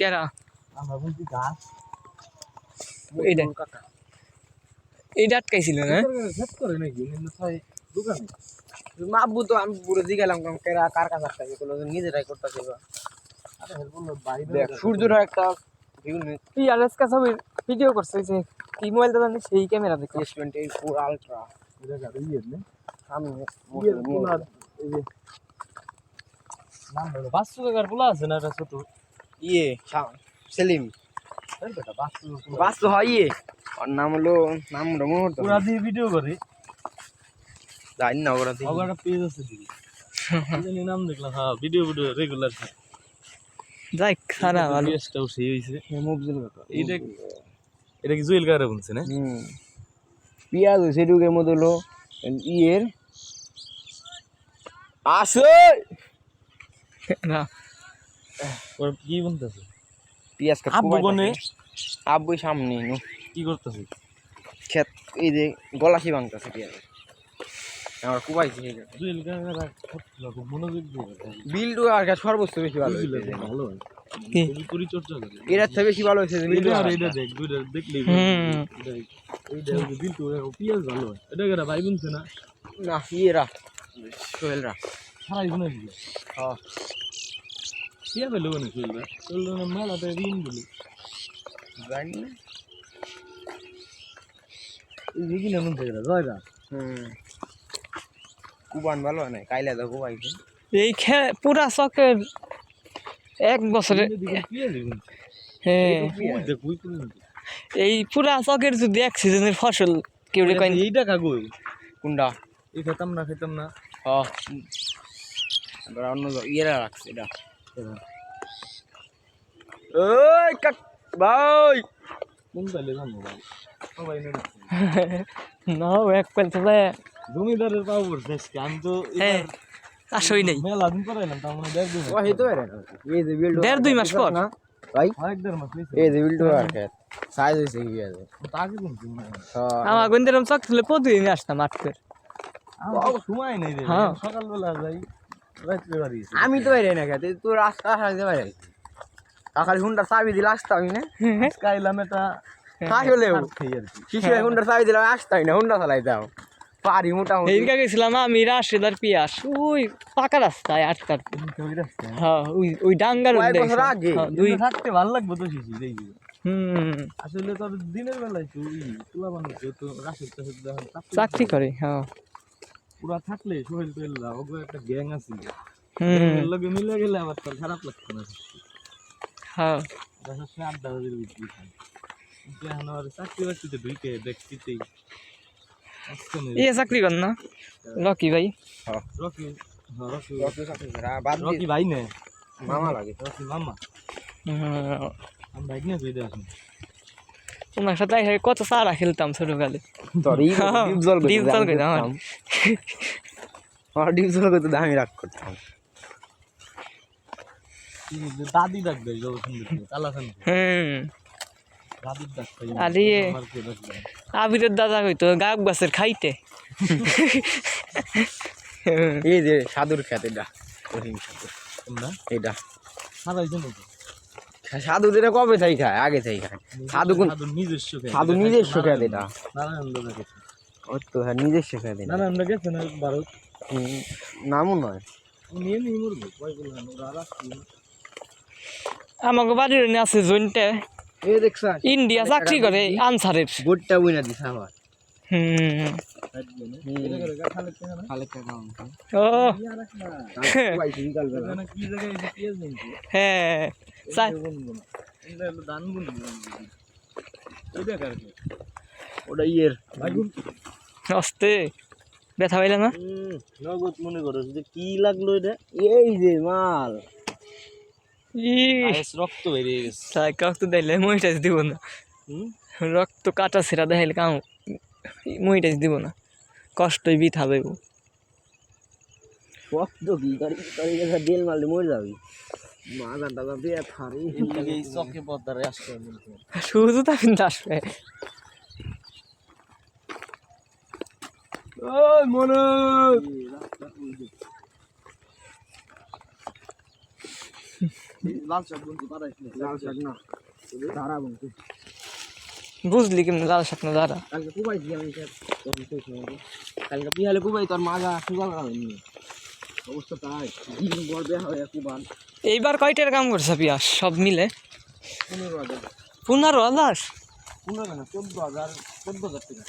কেরা? আমরা বলছি গাছ। এইটা এইটা আটকাইছিল না? আব্বু তো আমি পুরো দিগালাম কাম কেরা কার কাছে একটা এগুলো নিজেরাই করতেছে সূর্যটা একটা কি আর আজকে ছবি ভিডিও করছে যে কি মোবাইলটা জানি সেই ক্যামেরা দেখে এস টোয়েন্টি ফোর আলট্রা নাম হলো বাসু কাকার আছে না এটা ছোট? ইয়ে সেলিম। এই বেটা বাসু বাস তো হয় ইয়ে। ওর নাম হলো নাম মনে করতে পুরা দিয়ে ভিডিও করে। জানি না ওরা আবার একটা পেজ আছে দিদি। জানি নাম দেখলাম। হ্যাঁ ভিডিও ভিডিও রেগুলার যাই সারা ভালো। পেজটাও সেই হইছে। মুভজুল এইটা এটা কি জুয়েল কারে বলছে না? হুম। পিয়াজ হয়েছে ঢুকের মধ্যে হলো। ইয়ের। আসো না। ওর কি বলতেছে? পিয়াজ আব্বু কোনে? আব্বু সামনে নু কি করতেছে? ক্ষেত এই যে গলাসি ভাঙতেছে পিয়াজ। আমার কুবাইছে। বিল্ডু আর কি সর্বোচ্চ বেশি ভালো ভালো কি? পরিচর্যা করে। এটার থেকে বেশি ভালো হয়েছে ভাই বুনছে না? না ইয়েরা সোহেলরা সারাই বুনে হ্যাঁ পিয়া পেল না চলবে না মেলাতে ঋণ বলি জানি না এই যে কিনা নুন থেকে জয়রা হুম কুবান ভালো না কাইলা তো কুবাইছে এই খে পুরা চকের এক বছরে হ্যাঁ এই পুরা চকের যদি এক সিজনের ফসল কেউ কয় এই টাকা কই কোনটা এই খেতাম না খেতাম না হ্যাঁ অন্য ইয়েরা রাখছে এটা ওই কাক ভাই। কোন তাইলে জানো ভাই সবাই নেই না এক পেল চলে। জমিদারের পাও পড়ছে আজকে। আমি তো আসই নেই। মেলা দিন পরে এলাম তার মানে দেড় দুই ও হইতো পারে। না এই যে বিল্ডু দেড় দুই মাস পর? না? ভাই? এক দেড় মাস হয়েছে। এই যে বিল্ডু আর সাইজ হইছে কি আছে তো আগে হ্যাঁ। আমার গন্দিরম চক ছিল প্রতিদিন আসতাম আটকে। আমার সময় নেই রে হ্যাঁ। সকালবেলা যাই। আমি তো বাইরে না খেতে তোর রাস্তা আসতে সকালে হুন্ডার চাবি দিলে আসতে আমি না? আইলাম এটা কি শিশু হুন্ডার চাবি দিলে আসতাই না হুন্ডা চালাই দাও পারি মোটামুটি। এইদিকে গেছিলাম আমি রাশেদার পিয়াস। ওই পাকা রাস্তায় আটকার হ্যাঁ ওই ওই ডাঙ্গার আগে? হ্যাঁ, দুই থাকতে ভালো লাগবে তো শিশি দেখবি হুম। আসলে তোর দিনের বেলায় তো তুলা মানুষ তো যখন চাকরি করে হ্যাঁ। পুরা থাকলে সোহেল টোহেল ওগো একটা গ্যাং আছে। লগে মিলে গেলে আবার তোর খারাপ লাগতো না। হ্যাঁ। সে আড্ডা বাজির বিক্রি খায় এখন আর চাকরি বাকরিতে ঢুকে দেখতেই ইয়ে চাকরি কর না। লকি ভাই। রকি হ্যাঁ রকি। ভাই নে। মামা লাগে। রকি মামা। আমি ভাই তোমার সাথে কত সারা খেলতাম ছোটকালে এই ডিপ জল জল করতে রাগ করতাম। দাদি ডাক দেয় হুম। আর? আবিরের দাদা কইতো গাছের খাইতে। এই যে সাধুর খেত এটা কঠিন সাধু এটা যেটা কবে থাই খায়? আগে থাই খায়। সাধু কোন সাধু নিজস্ব খেয়ে। সাধু নিজস্ব খেত এটা ওর তো হ্যাঁ এটা নারায়ণ দাদা গেছে না ভারত? নামও নয়। মরবো। আমাকে বাড়ির আছে দেখছ? ইন্ডিয়া চাকরি করে আনসারের। বোটটা বইনা দিছে আমার হুম। ও? হ্যাঁ। ওটা ইয়ের। ব্যথা পাইলে না? নগদ মনে করো যে কি লাগল এটা? এই যে মাল। রক্ত বেরিয়ে গেছে। তাই রক্ত দিলে মহিটাজ দিব না। রক্ত কাটা ছেঁড়া দেখাইলে কাম মহিটাজ দিব না। কষ্টই বিথা দেব কত কি? গাড়ি গাড়ি মারলে মরে যাবি। শুধু তা কিন্তু আসবে। মনে! বুঝলি কেমন লাল শাক না দাঁড়া কালকে আমাকে কালকে বিহালে কুবাই তোর মাজা খাবেন অবস্থা তাই। এইবার কয়টার কাম করছে পিয়াস? সব মিলে? পনেরো হাজার। পনেরো হাজার? পনেরো চোদ্দ হাজার চোদ্দ হাজার টাকা।